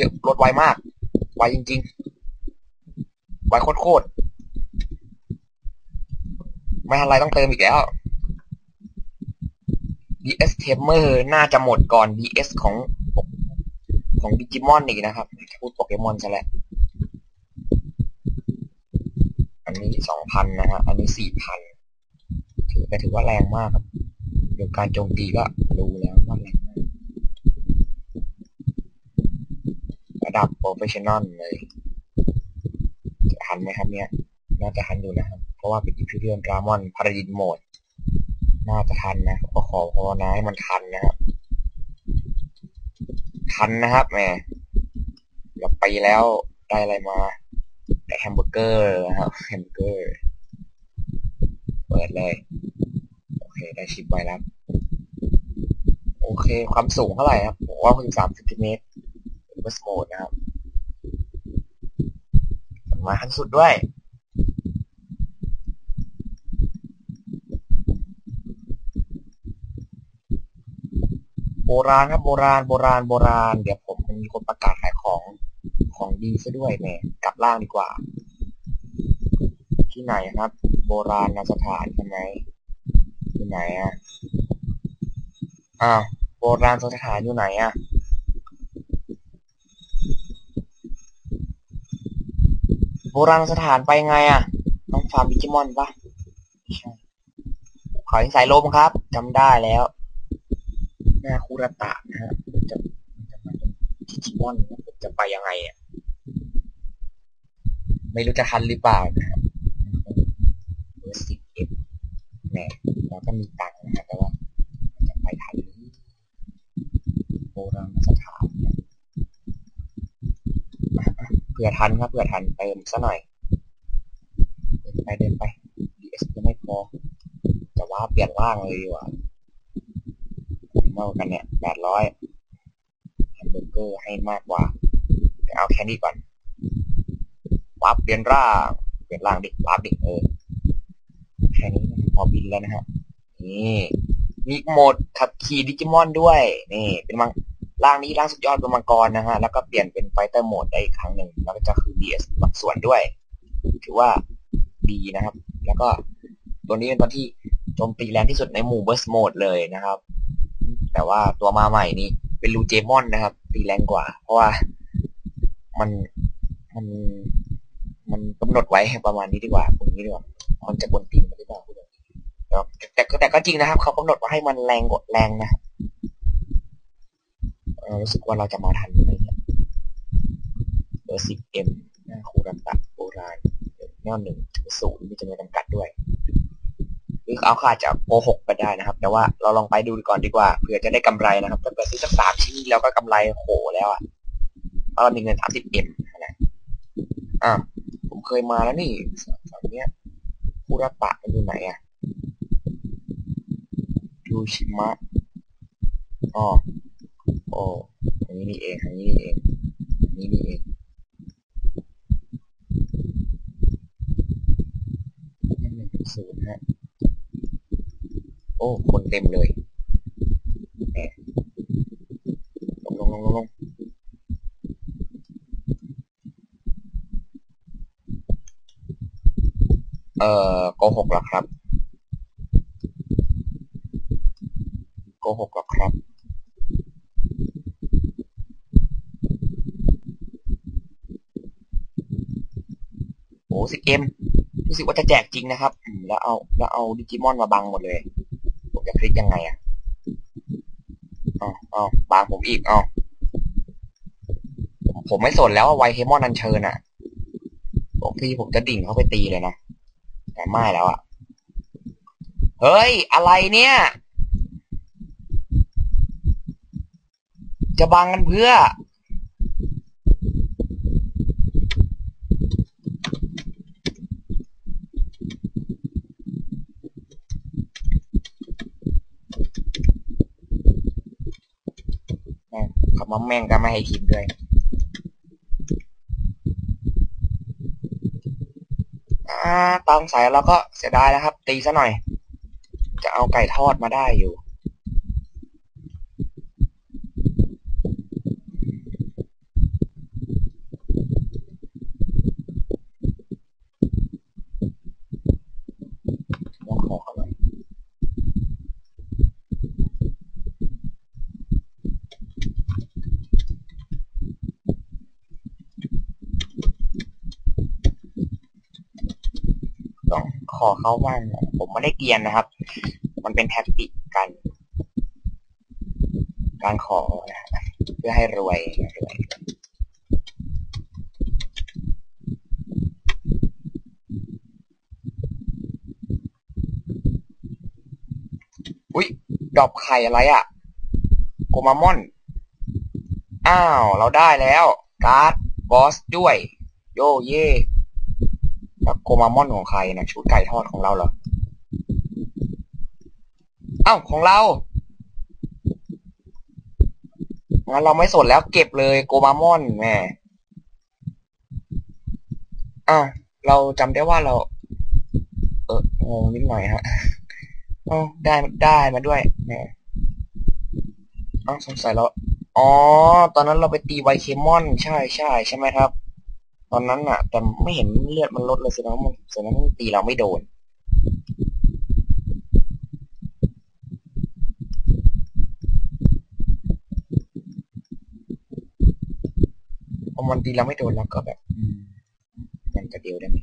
เยอะลดไวมาก ไวจริงๆ ไวโคตรๆ ไม่ทันไรต้องเติมอีกแล้ว DS Tamer น่าจะหมดก่อน DS ของของดิจิมอนอีกนะครับ พูดโปเกมอนซะแล้ว อันนี้สองพันนะฮะ อันนี้สี่พันถือแต่ถือว่าแรงมากครับเดี๋ยวการโจมตีก็รู้แล้วว่าแรงมาก ระดับโปรเฟชชั่นอลเลยจะทันไหมครับเนี่ย น่าจะทันอยู่นะครับ เพราะว่าเป็นอิพิเรียนดรามอนพาราดินโหมด น่าจะทันนะก็ขอภาวนาให้มันทันนะครับ ทันนะครับแหมเราไปแล้วได้อะไรมาได้แฮมเบอร์เกอร์นะครับแฮมเบอร์เกอร์เปิดเลย โอเค ได้ชิปไว้แล้ว โอเค ความสูงเท่าไหร่ครับผมว่าคือสามเซนติเมตร เป็นบัสโหมดนะครับมาขั้นสุดด้วย โบราณครับโบราณโบราณโบราณ เดี๋ยวผมมีคนประกาศขายของของดีซะด้วยแหมกลับล่างดีกว่า ที่ไหนครับ โบราณสถานใช่ไหมที่ไหนอะอ้าวโบราณสถานอยู่ไหนอะ โบราณสถานไปไงอะ ต้องฟาร์มดิจิมอนปะขอหินสายลมครับจำได้แล้วหน้าคูรตะนะฮะจะมันจะมาดิจิมอนมันจะไปยังไงอะ ไม่รู้จะทันหรือเปล่านะครับเบอร์สิบเอ็ดแหมเราก็มีตังค์นะครับแต่ว่ามันจะไปทันหรือโบราณสถานเนี่ยเผื่อทันครับเผื่อทันเติมซะหน่อย เดินไปเดินไป DS จะไม่พอจะว่าเปลี่ยนร่างเลยดีกว่าเท่ากันเนี่ยแปดร้อยแฮมเบอร์เกอร์ให้มากกว่าแต่เอาแค่นี้ก่อนวับเปลี่ยนร่าง เปลี่ยนร่างดิวับดิเออแค่นี้พอบินแล้วนะฮะนี่มีโหมดขับขี่ดิจิมอนด้วย นี่ เป็นมัง ร่างนี้ร่างสุดยอดเป็นมังกรนะฮะ แล้วก็เปลี่ยนเป็นไฟเตอร์โหมดได้อีกครั้งหนึ่ง แล้วก็จะคือ DS บางส่วนด้วย ถือว่าดีนะครับ แล้วก็ตัวนี้เป็นตัวที่โจมตีแรงที่สุดในหมู่เบอร์สโหมดเลยนะครับ แต่ว่าตัวมาใหม่นี้เป็นลูเจมอนนะครับ ตีแรงกว่า เพราะว่ามันมันมันกำหนดไว้ประมาณนี้ดีกว่าตรงนี้ดีกว่ามันจะบนตีนหรือเปล่าพูดแบบนี้แต่แต่ก็จริงนะครับ เขากำหนดว่าให้มันแรงกดแรงนะค รู้สึกว่าเราจะมาทันไหมเนี่ยเบอร์สิบเอ็มหน้าคูรันตะโบราณแนวหนึ่งถึงศูนย์มีจำนวนจำกัดด้วยหรือเขาอาจะโกหกไปได้นะครับ แต่ว่าเราลองไปดูก่อนดีกว่าเผื่อจะได้กำไรนะครับถ้าเกิดซื้อสักสามชิ้นแล้วก็กำไรโหแล้วอะเพราะเรามีเงินสามสิบเอ็มนะอ่าผมเคยมาแล้วนี่ฝั่งเนี้ยคุระตะมันอยู่ไหนอะยูชิมะอ๋อโอ้ ทางนี้นี่เองทางนี้นี่เองทางนี้นี่เองยังไม่เป็นศูนย์ฮะ โอ้ คนเต็มเลยแหมลงลงลงลงลงเอ่อโกหกหรอครับโกหกหรอครับ โอ้สิเกมรู้สึกว่าจะแจกจริงนะครับแล้วเอาแล้วเอาดิจิมอนมาบังหมดเลย ผมจะคลิกยังไงอะอ๋ออ๋อบางผมอีกอ๋อผมผมไม่สนแล้วว่าไวเฮมอนอันเชิญอะบอกพี่ผมจะดิ่งเข้าไปตีเลยนะแต่ไม่แล้วอะ เฮ้ย อะไรเนี่ย จะบังกันเพื่อ แมอมแม่งก็ไม่ให้ทิมด้วยอ่าตามสายเราก็เสียดายแล้วครับ ตีซะหน่อย จะเอาไก่ทอดมาได้อยู่ อ ขอเขาบ้านผมไม่ได้เกียนนะครับ มันเป็นแท็กติกการการขอนะเพื่อให้รวยรวยอุ๊ยดอปไข่อะไรอะ่ะโกมามอน อ้าว เราได้แล้ว การ์ดบอสด้วย โยเย่ มามอนของใครนะชุดไก่ทอดของเราเหรอเอ้าของเรางั้นเราไม่สนแล้วเก็บเลยโกมามอนแหม่อ้าเราจำได้ว่าเรา เอองงนิดหน่อยฮะอ๋อได้ได้มาด้วยแหมอ๋อสงสัยเราอ๋อ ตอนนั้นเราไปตีไวเคมอน ใช่ใช่ใช่ไหมครับ ตอนนั้นอะแต่ไม่เห็นเลือดมันลดเลยแสดงว่ามันแสดงว่ามันตีเราไม่โดน พอมันตีเราไม่โดนแล้วก็แบบอืมมันจะเดียวได้ไหม